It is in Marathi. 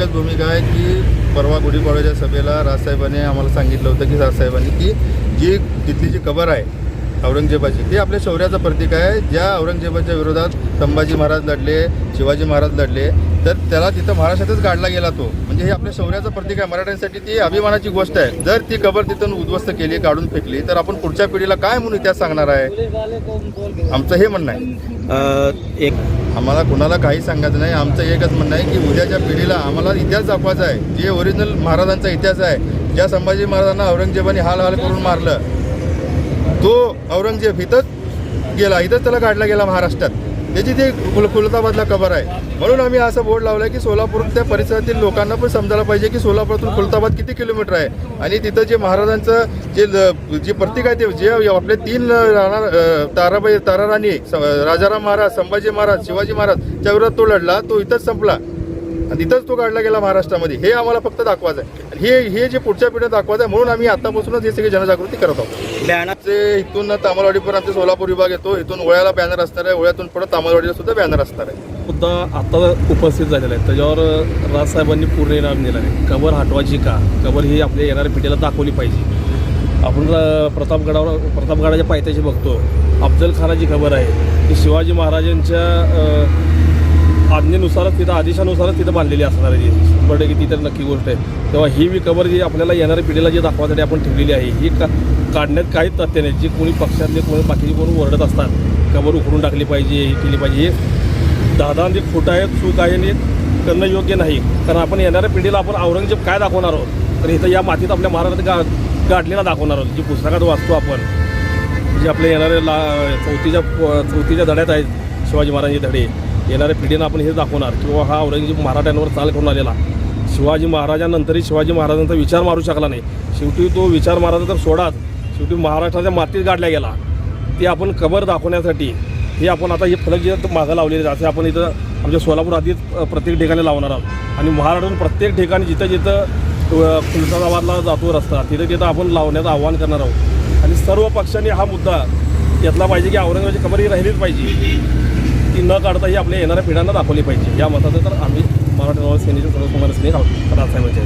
एकच भूमिका आहे की परवा गुढीपाडव्याच्या सभेला राजसाहेबांनी आम्हाला सांगितलं होतं की राजसाहेबांनी की जी तिथली जी कबर आहे औरंगजेबाची ती आपल्या शौर्याचं प्रतीक आहे. ज्या औरंगजेबाच्या विरोधात संभाजी महाराज लढले शिवाजी महाराज लढले तर त्याला तिथं महाराष्ट्रातच गाडला गेला तो. म्हणजे हे आपल्या शौर्याचं प्रतीक आहे. मराठ्यांसाठी ती अभिमानाची गोष्ट आहे. जर ती कबर तिथून उद्ध्वस्त केली काढून फेकली तर आपण पुढच्या पिढीला काय म्हणून इतिहास सांगणार आहे? आमचं हे म्हणणं आहे. एक आम्हाला कुणाला काही सांगायचं नाही. आमचं एकच म्हणणं आहे की उद्याच्या पिढीला आम्हाला इतिहास दाखवायचा आहे. जे ओरिजिनल महाराजांचा इतिहास आहे ज्या संभाजी महाराजांना औरंगजेबाने हाल हाल करून मारलं तो औरंगजेब इथंच गेला इथंच त्याला काढला गेला महाराष्ट्रात. त्याची ती कुल खुलताबादला कबर आहे. म्हणून आम्ही असं बोर्ड लावलं आहे की सोलापूर त्या परिसरातील लोकांना पण समजायला पाहिजे की सोलापूरातून खुलताबाद किती किलोमीटर आहे. आणि तिथं जे महाराजांचं जे जे प्रतीक आहे ते जे आपले तीन राहणार ताराबाई ताराराणी स- राजाराम महाराज संभाजी महाराज शिवाजी महाराज च्या विरोधात तो लढला तो इथंच संपला. आणि तिथंच तो काढला गेला महाराष्ट्रामध्ये. हे आम्हाला फक्त दाखवायचं आहे हे हे जे पुढच्या पिढीला दाखवायचं आहे म्हणून आम्ही आतापासूनच हे सगळी जनजागृती करत आहोत. बॅनर ते इथून तामलवाडीपर्यंत आमचे सोलापूर विभाग येतो इथून ओळ्याला बॅनर असणार आहे ओळ्यातून पुढे तामलवाडीला सुद्धा बॅनर असणार आहे. मुद्दा आता उपस्थित झालेला आहे. त्याच्यावर राजसाहेबांनी पूर्ण इनाम दिला आहे. कबर हटवायची का? कबर ही आपल्या येणाऱ्या पिढीला दाखवली पाहिजे. आपण प्रतापगडावर प्रतापगडाच्या पायथ्याशी बघतो. अफजल खानाची खबर आहे. की शिवाजी महाराजांच्या आज्ञेनुसारच तिथं आदेशानुसारच तिथं बांधलेली असणार आहे ती. की ती तर नक्की गोष्ट आहे. तेव्हा ही मी जी आपल्याला येणाऱ्या पिढीला जी दाखवासाठी आपण ठेवलेली आहे ही का काढण्यात काहीच तथ्य नाही. जी कोणी पक्षातले कोणी बाकीचे कोणी ओरडत असतात कबर उखडून टाकली पाहिजे हे केली पाहिजे. हे जे खोटं आहे चूक आहे आणि करणं योग्य नाही. कारण आपण येणाऱ्या पिढीला आपण औरंगजेब काय दाखवणार आहोत? तर इथं या मातीत आपल्या महाराजात गा गाठलेला दाखवणार आहोत. जी पुस्तकात वाचतो आपण. जे आपल्या येणाऱ्या ला चौथीच्या चौथीच्या धड्यात आहेत शिवाजी महाराजांचे धडे. येणाऱ्या पिढीनं आपण हे दाखवणार किंवा हा औरंगजेब मराठ्यांवर चाल करून आलेला. शिवाजी महाराजांनंतरही शिवाजी महाराजांचा विचार मारू शकला नाही. शेवटी तो विचार मारायचा तर सोडाच. शेवटी महाराष्ट्राच्या मातीत गाडला गेला. ते आपण कबर दाखवण्यासाठी हे आपण आता हे फलक जे मागं लावलेले असे आपण इथं आमच्या सोलापूर आधीच प्रत्येक ठिकाणी लावणार आहोत. आणि महाराष्ट्रातून प्रत्येक ठिकाणी जिथं जिथं खुलताबादला जातो रस्ता तिथं तिथं आपण लावण्याचं आव्हान करणार आहोत. आणि सर्व पक्षांनी हा मुद्दा घेतला पाहिजे की औरंगाबादची कबर ही राहिलीच पाहिजे. ती न काढता ही आपल्या येणाऱ्या पिढ्यांना दाखवली पाहिजे. या मताचं तर आम्ही मराठी नॉलेज सेनेचे सर्व कुमार सिंह राहतो राजसाहेबांचे